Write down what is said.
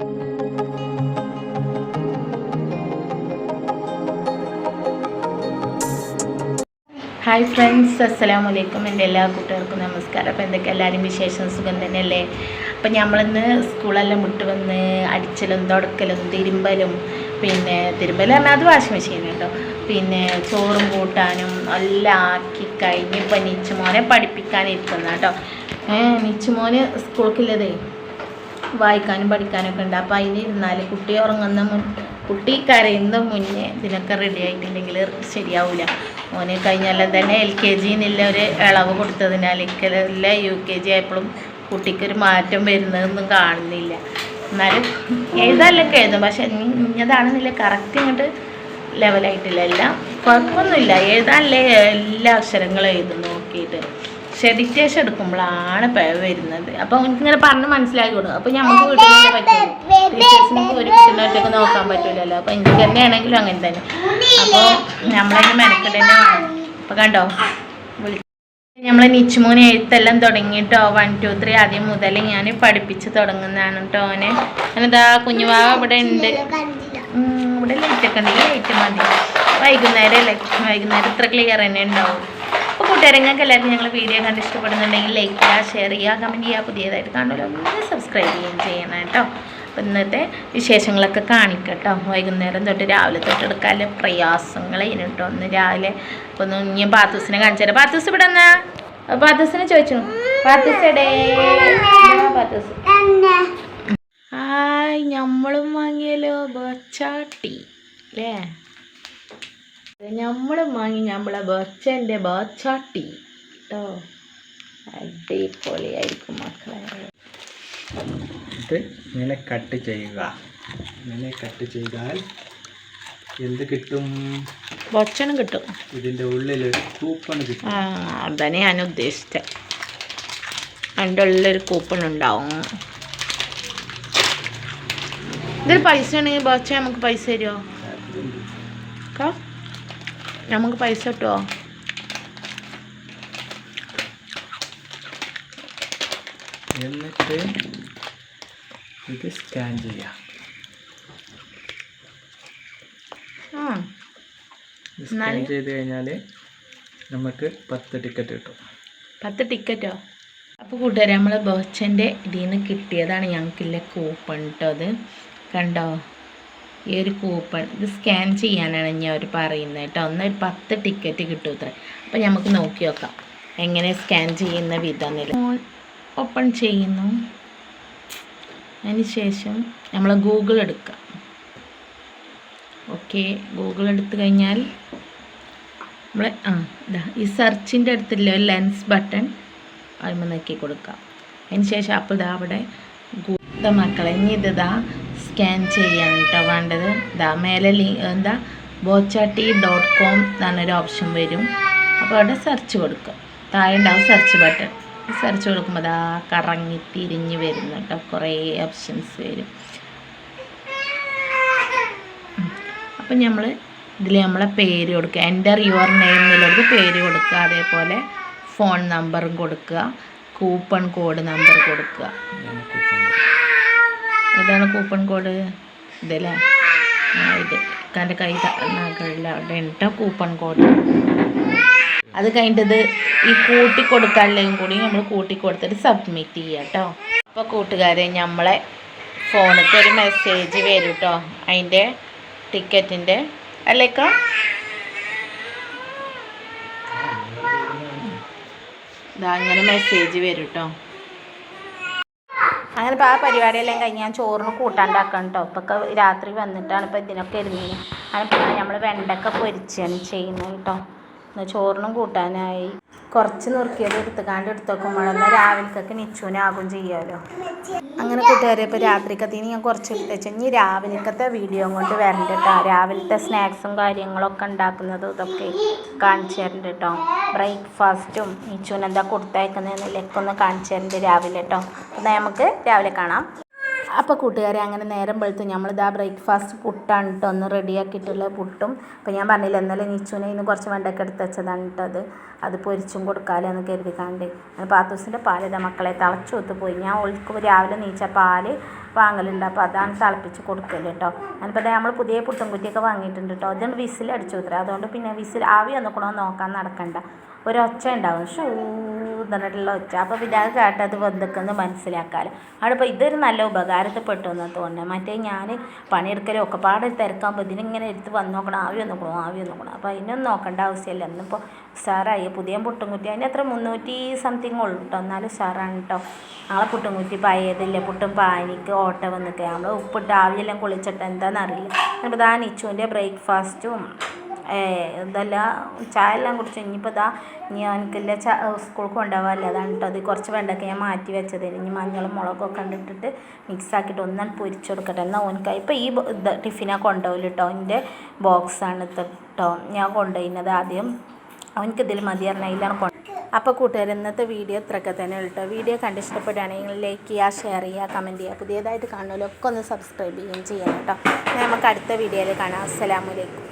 Hi friends അസ്സലാമു വലൈക്കും എന്റെ എല്ലാ കൂട്ടുകാർക്കും നമസ്കാരം. അപ്പോൾ എന്തൊക്കെ? എല്ലാവരും വിശേഷം? സുഖം തന്നെയല്ലേ? അപ്പം നമ്മളിന്ന് സ്കൂളെല്ലാം വിട്ട് വന്ന് അടിച്ചലും തുടക്കലും തിരുമ്പലും പിന്നെ തിരുമ്പൽ പറഞ്ഞാൽ അത് വാഷിംഗ് മെഷീൻ കേട്ടോ. പിന്നെ ചോറും കൂട്ടാനും എല്ലാം ആക്കി കഴിഞ്ഞ് ഇപ്പം നിച്ചുമോനെ പഠിപ്പിക്കാനിരിക്കുന്ന കേട്ടോ. ഏഹ് നിച്ചുമോന് സ്കൂൾക്കുള്ളതേ വായിക്കാനും പഠിക്കാനൊക്കെ ഉണ്ട്. അപ്പോൾ അതിന് ഇരുന്നാൽ കുട്ടി ഉറങ്ങുന്ന മുൻ കുട്ടി കരയുന്ന മുന്നേ ഇതിനൊക്കെ റെഡി ആയിട്ടുണ്ടെങ്കിൽ ശരിയാവില്ല ഓന് കഴിഞ്ഞാലും തന്നെ എൽ കെ ജിന്നില്ല ഒരു ഇളവ് കൊടുത്തതിനാൽ ഇക്കല്ല യു കെ ജി ആയപ്പോഴും കുട്ടിക്കൊരു മാറ്റം വരുന്നതൊന്നും കാണുന്നില്ല. എന്നാലും എഴുതാനൊക്കെ എഴുതും. പക്ഷെ ഇഞ്ഞതാണെന്നില്ല. കറക്റ്റ് ഇങ്ങോട്ട് ലെവലായിട്ടില്ല എല്ലാം കുഴപ്പമൊന്നുമില്ല. എഴുതാനല്ലേ എല്ലാ അക്ഷരങ്ങളും എഴുതും നോക്കിയിട്ട്. പക്ഷെ ഡിക്റ്റേഷൻ എടുക്കുമ്പോഴാണ് പിഴ വരുന്നത്. അപ്പോൾ ഇങ്ങനെ പറഞ്ഞ് മനസ്സിലാക്കി കൊടുക്കും അപ്പോൾ നമുക്ക് വീട്ടിൽ നോക്കാൻ പറ്റില്ലല്ലോ അപ്പോൾ എനിക്ക് തന്നെയാണെങ്കിലും അങ്ങനെ തന്നെ. അപ്പോൾ നമ്മളതിന് മെനക്കെട്ട് തന്നെ വേണം അപ്പോൾ കണ്ടോ? വിളി നമ്മളെ നിച്ചുമോനെ എഴുത്തെല്ലാം തുടങ്ങിയിട്ടോ വൺ ടു ത്രീ ആദ്യം മുതൽ ഞാൻ പഠിപ്പിച്ച് തുടങ്ങുന്നതാണ് കേട്ടോ ഓനെ. ഞാനിതാ കുഞ്ഞുവാവ ഇവിടെ ഉണ്ട്. ഇവിടെ ലൈറ്റൊക്കെ ഉണ്ടെങ്കിൽ ലൈറ്റ് മതി. വൈകുന്നേരം അല്ലേ? വൈകുന്നേരം ഇത്ര ക്ലിയർ തന്നെ ഉണ്ടാവും. അപ്പോൾ എല്ലാവരും എല്ലാവർക്കും ഞങ്ങൾ വീഡിയോ കണ്ട് ഇഷ്ടപ്പെടുന്നുണ്ടെങ്കിൽ ലൈക്ക് ചെയ്യുക ഷെയർ ചെയ്യുക കമന്റ് ചെയ്യുക. പുതിയതായിട്ട് കാണുമല്ലോ ഒന്ന് സബ്സ്ക്രൈബ് ചെയ്യുകയും ചെയ്യണം കേട്ടോ. അപ്പം ഇന്നത്തെ വിശേഷങ്ങളൊക്കെ കാണിക്കട്ടോ. വൈകുന്നേരം തൊട്ട് രാവിലെ തൊട്ട് എടുക്കാനുള്ള പ്രയാസങ്ങൾ കേട്ടോ ഒന്ന് രാവിലെ ഒന്ന് ഞാൻ പാത്തൂസിനെ കാണിച്ചു തരാം. പാത്തൂസ് ഇവിടെ എന്നാ പാത്തൂസിനെ ചോദിച്ചു. പാത്തൂസ് ഹായ് നമ്മളും വാങ്ങിയല്ലോ ബച്ചാട്ടി അല്ലേ നമ്മളും വാങ്ങി നമ്മളെ ബച്ചന്റെ ബച്ചാട്ടി. കേട്ടോ അടിപൊളിയായിരിക്കും മക്കളെ. ഇത് ഇങ്ങനെ കട്ട് ചെയ്യുക. ഇങ്ങനെ കട്ട് ചെയ്താൽ എന്ത് കിട്ടും? ഭക്ഷണം കിട്ടും. ഇതിന്റെ ഉള്ളിൽ കൂപ്പൺ കിട്ടും. അതന്നെ ഞാൻ ഉദ്ദേശിച്ചത്. അതിന്റെ ഉള്ളിലൊരു കൂപ്പൺ ഉണ്ടാവും. ഇതൊരു പൈസ ആണെങ്കിൽ ബച്ച നമുക്ക് പൈസ തരുമോ? നമുക്ക് പൈസ കിട്ടുമോ എന്നിട്ട് ഇത് സ്കാൻ ചെയ്യാം. സ്കാൻ? ചെയ്ത് കഴിഞ്ഞാൽ നമുക്ക് പത്ത് ടിക്കറ്റ് കിട്ടും. പത്ത് ടിക്കറ്റോ അപ്പോൾ കൂട്ടുകാരെ നമ്മളെ ബോച്ചന്റെ ഇതിൽ നിന്ന് കിട്ടിയതാണ് ഞങ്ങൾക്കില്ല കൂപ്പൺ കേട്ടോ അത്. കണ്ടോ? ഈ ഒരു കൂപ്പൺ ഇത് സ്കാൻ ചെയ്യാനാണ് ഞാൻ അവർ പറയുന്നത് കേട്ടോ. ഒന്ന് ഒരു പത്ത് ടിക്കറ്റ് കിട്ടും ഇത്ര. അപ്പം നമുക്ക് നോക്കി നോക്കാം. എങ്ങനെ സ്കാൻ ചെയ്യുന്ന വിധം ഓപ്പൺ ചെയ്യുന്നു. അതിനുശേഷം നമ്മൾ ഗൂഗിൾ എടുക്കുക ഓക്കെ ഗൂഗിൾ എടുത്തു കഴിഞ്ഞാൽ നമ്മൾ ആ ഇതാ ഈ സെർച്ചിന്റെ അടുത്തില്ല ലെൻസ് ബട്ടൺ അതിന് നോക്കി കൊടുക്കാം. അതിന് ശേഷം അപ്പോൾ ഇതാ അവിടെ ഗൂഗിൾ മക്കളെ ഇനി ഇതാ സ്കാൻ ചെയ്യാൻ കേട്ടോ വേണ്ടത്. ഇതാ മേലെ ലി എന്താ ബോച്ചാട്ടി ഡോട്ട് കോം എന്നൊരു ഓപ്ഷൻ വരും. അപ്പോൾ അവിടെ സെർച്ച് കൊടുക്കുക. താഴെ ഉണ്ടാവും സെർച്ച് ബട്ടൺ സെർച്ച് കൊടുക്കുമ്പോൾ അതാ കറങ്ങി തിരിഞ്ഞ് വരുന്നു കേട്ടോ. കുറേ ഓപ്ഷൻസ് വരും. അപ്പം നമ്മൾ ഇതിൽ നമ്മളെ പേര് കൊടുക്കുക. എന്റർ യുവർ നെയിം എന്നുള്ളത് പേര് കൊടുക്കുക. അതേപോലെ ഫോൺ നമ്പറും കൊടുക്കുക. കൂപ്പൺ കോഡ് നമ്പർ കൊടുക്കുക. ഇതാണ് കൂപ്പൺ കോഡ് ഇതല്ലേ? ഇത്. കാന്റെ കൈ കഴിയില്ല അവിടെ ഉണ്ടോ കൂപ്പൺ കോഡ് അത് കഴിഞ്ഞിട്ടത് ഈ കൂട്ടി കൊടുക്കാനുള്ളതും കൂടി നമ്മൾ കൂട്ടി കൊടുത്തിട്ട് സബ്മിറ്റ് ചെയ്യുക കേട്ടോ അപ്പോൾ കൂട്ടുകാരെ നമ്മളെ ഫോണിലേക്ക് ഒരു മെസ്സേജ് വരും കേട്ടോ അതിന്റെ ടിക്കറ്റിന്റെ അല്ലേക്കാ? ഇതാ അങ്ങനെ മെസ്സേജ് വരും കേട്ടോ അങ്ങനെ ഇപ്പോൾ ആ പരിപാടിയെല്ലാം കഴിഞ്ഞ് ഞാൻ ചോറിന് കൂട്ടാണ്ടാക്കണം കേട്ടോ ഇപ്പം ഒക്കെ രാത്രി വന്നിട്ടാണ് ഇപ്പോൾ ഇതിനൊക്കെ ഇരുന്നത് അങ്ങനെ നമ്മൾ വെണ്ടക്ക പൊരിച്ചാണ് ചെയ്യുന്നത് കേട്ടോ ചോറിനും കൂട്ടാനായി. കുറച്ച് നുറുക്കിയത് എടുത്തുകാണ്ട് എടുത്ത് വെക്കുമ്പോൾ എന്നാൽ രാവിലേക്കൊക്കെ നിച്ചൂനാകും ചെയ്യാമല്ലോ അങ്ങനെ കൂട്ടുകാരെ ഇപ്പോൾ രാത്രിക്കത്തിന് ഞാൻ കുറച്ച് എടുത്ത് വെച്ചു ഇനി രാവിലത്തെ വീഡിയോ കൊണ്ട് വരണ്ട കേട്ടോ രാവിലത്തെ സ്നാക്സും കാര്യങ്ങളൊക്കെ ഉണ്ടാക്കുന്നതും ഇതൊക്കെ കാണിച്ചു തരണ്ട കേട്ടോ ബ്രേക്ക്ഫാസ്റ്റും നിച്ചൂന് എന്താ കൊടുത്തയക്കുന്നതെന്നില്ലൊക്കെ ഒന്ന് കാണിച്ചു തരണ്ട് രാവിലെ കേട്ടോ എന്നാൽ നമുക്ക് രാവിലെ കാണാം. അപ്പോൾ കൂട്ടുകാരെ അങ്ങനെ നേരം വെളുത്ത്. നമ്മളിതാ ബ്രേക്ക്ഫാസ്റ്റ് പുട്ടാണ് കേട്ടോ ഒന്ന് റെഡിയാക്കിയിട്ടുള്ള പുട്ടും. അപ്പോൾ ഞാൻ പറഞ്ഞില്ല ഇന്നലെ നിച്ചുവിനെ ഇന്ന് കുറച്ച് വെണ്ടയ്ക്ക് എടുത്ത് വെച്ചതാണ് കേട്ടോ അത്. അത് പൊരിച്ചും കൊടുക്കാമല്ലോ എന്ന് കരുതിക്കാണ്ട്. അങ്ങനെ പാത്തൂസിന്റെ ഇതാ മക്കളെ തിളച്ചു ഒത്തു പോയി ഞാൻ ഒളിക്ക് രാവിലെ നീച്ച പാൽ വാങ്ങലുണ്ട്. അപ്പോൾ അതാണ് തിളപ്പിച്ച് കൊടുക്കൽ കേട്ടോ ഞാനിപ്പോൾ നമ്മൾ പുതിയ പുട്ടും കുറ്റിയൊക്കെ വാങ്ങിയിട്ടുണ്ട് കേട്ടോ അതുകൊണ്ട് വിസിൽ അടിച്ചു അതുകൊണ്ട് പിന്നെ വിസിൽ ആവി വന്നിക്കണോ നോക്കാൻ നടക്കണ്ട. ഒരൊച്ച ഉണ്ടാവും. ഷൂ. എന്നിട്ടുള്ള ഒച്ച. അപ്പോൾ പിന്നെ അത് കേട്ടത് വന്നിക്കുന്നത് മനസ്സിലാക്കാമല്ലോ അവിടെ ഇതൊരു നല്ല ഉപകാരത്തിൽപ്പെട്ടു എന്ന് തോന്നുന്നത് മറ്റേ ഞാൻ പണിയെടുക്കലും ഒക്കെ പാടെ തിരക്കാകുമ്പോൾ ഇതിനിങ്ങനെ എടുത്ത് വന്ന് നോക്കണം. ആവി വന്നോക്കണം ആവി വന്നോക്കണം അപ്പോൾ അതിനൊന്നും നോക്കേണ്ട ആവശ്യമില്ല. ഇന്നിപ്പോൾ ഉഷാറായി പുതിയ പുട്ടുംകുറ്റി. അതിന് എത്ര മുന്നൂറ്റി സംതിങ് ഉള്ളൂ കേട്ടോ എന്നാലും ഉഷാറാണ് കേട്ടോ ആളെ പുട്ടുംകുറ്റി കുറ്റി പഴയതില്ല പുട്ടും പാനിക്ക് ഓട്ട വന്നിട്ട്. നമ്മൾ ഉപ്പിട്ട് ആവിയെല്ലാം കുളിച്ചിട്ട് എന്താണെന്നറിയില്ല അപ്പോൾ ഇതാ നിച്ചുവിന്റെ ബ്രേക്ക്ഫാസ്റ്റും ഇതെല്ലാം ചായ എല്ലാം കുടിച്ചു. ഇനിയിപ്പോൾ ഇതാ ഇനി എനിക്കില്ല ച സ്കൂൾക്ക് കൊണ്ടുപോകാമല്ലോ. അതാണ് കേട്ടോ അത് കുറച്ച് വെണ്ടയ്ക്ക ഞാൻ മാറ്റി വെച്ചത്. ഇനി മഞ്ഞളും മുളകൊക്കെ കണ്ടിട്ടിട്ട് മിക്സ് ആക്കിയിട്ട് ഒന്നാണ് പൊരിച്ചു കൊടുക്കട്ടെ എന്നാൽ ഓനിക്ക് ഇപ്പോൾ ഈ ഇത് ടിഫിനാണ് കൊണ്ടുപോകില്ല കേട്ടോ എന്റെ ബോക്സാണ് കേട്ടോ ഞാൻ കൊണ്ടുപോയിരുന്നത് ആദ്യം. അവനക്ക് ഇതിൽ മതി പറഞ്ഞാൽ ഇതിലാണ് കൊണ്ട് അപ്പോൾ കൂട്ടുകാർ ഇന്നത്തെ വീഡിയോ ഇത്രയൊക്കെ തന്നെ കേട്ടോ വീഡിയോ കണ്ട് ഇഷ്ടപ്പെടുകയാണെങ്കിൽ ലൈക്ക് ചെയ്യുക ഷെയർ ചെയ്യുക കമന്റ് ചെയ്യുക. പുതിയതായിട്ട് കാണുന്നവരൊക്കെ ഒന്ന് സബ്സ്ക്രൈബ് ചെയ്യുകയും ചെയ്യണം കേട്ടോ നമുക്ക് അടുത്ത വീഡിയോയിൽ കാണാം. അസ്സലാമലൈക്കും